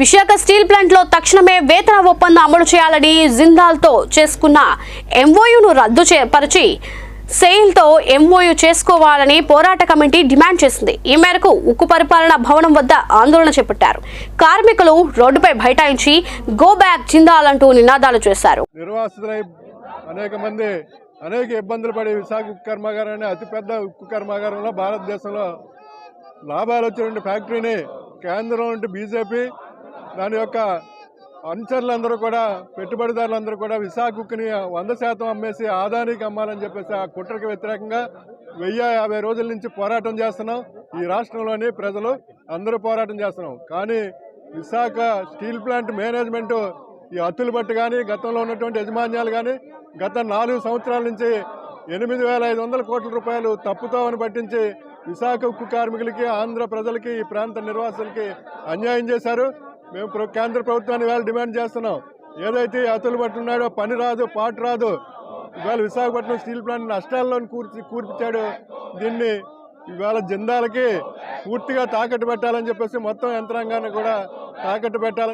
Visakha steel ప్లాంట్లో తక్షణమే వేతన ఒప్పందం అమలు చేయాలని జిందాల్తో చేసుకున్న ఎంఓయూను రద్దు చేపరిచి సెయిల్తో ఎంఓయూ చేసుకోవాలని పోరాట కమిటీ డిమాండ్ చేసింది. ఈ మేరకు ఉక్కు పరిపాలన భవనం వద్ద ఆందోళన చేపట్టారు. కార్మికులు రోడ్డుపై బైఠాయించి గో బ్యాక్ జిందాల్ నినాదాలు చేశారు. అనేక మంది అనేక ఇబ్బందులు పడి విశాఖ ఉక్కు కర్మాగారాన్ని అతిపెద్ద ఉక్కు కర్మాగారంలో భారతదేశంలో లాభాలు వచ్చినటువంటి ఫ్యాక్టరీని కేంద్రం నుండి బీజేపీ దాని యొక్క అనుచరులందరూ కూడా పెట్టుబడిదారులందరూ కూడా విశాఖ ఉక్కుని వంద శాతం అమ్మేసి ఆదానికి అమ్మాలని చెప్పేసి ఆ కుట్రకి వ్యతిరేకంగా వెయ్యి యాభై రోజుల నుంచి పోరాటం చేస్తున్నాం. ఈ రాష్ట్రంలోని ప్రజలు అందరూ పోరాటం చేస్తున్నాం. కానీ విశాఖ స్టీల్ ప్లాంట్ మేనేజ్మెంట్ ఈ అత్తులు బట్టి కానీ గతంలో ఉన్నటువంటి యజమాన్యాలు కానీ గత నాలుగు సంవత్సరాల నుంచి ఎనిమిది వేల ఐదు వందల కోట్ల రూపాయలు తప్పుతోవని పట్టించి విశాఖ ఉక్కు కార్మికులకి ఆంధ్ర ప్రజలకి ఈ ప్రాంత నిర్వాసులకి అన్యాయం చేశారు. మేము కేంద్ర ప్రభుత్వాన్ని వేళ డిమాండ్ చేస్తున్నాం. ఏదైతే ఈ అతులు పని రాదు పాటు రాదు. ఇవాళ విశాఖపట్నం స్టీల్ ప్లాంట్ నష్టాల్లో కూర్చి కూర్పించాడు దీన్ని ఇవాళ జిందాలకి పూర్తిగా తాకట్టు పెట్టాలని చెప్పేసి మొత్తం యంత్రాంగాన్ని కూడా తాకట్టు పెట్టాలని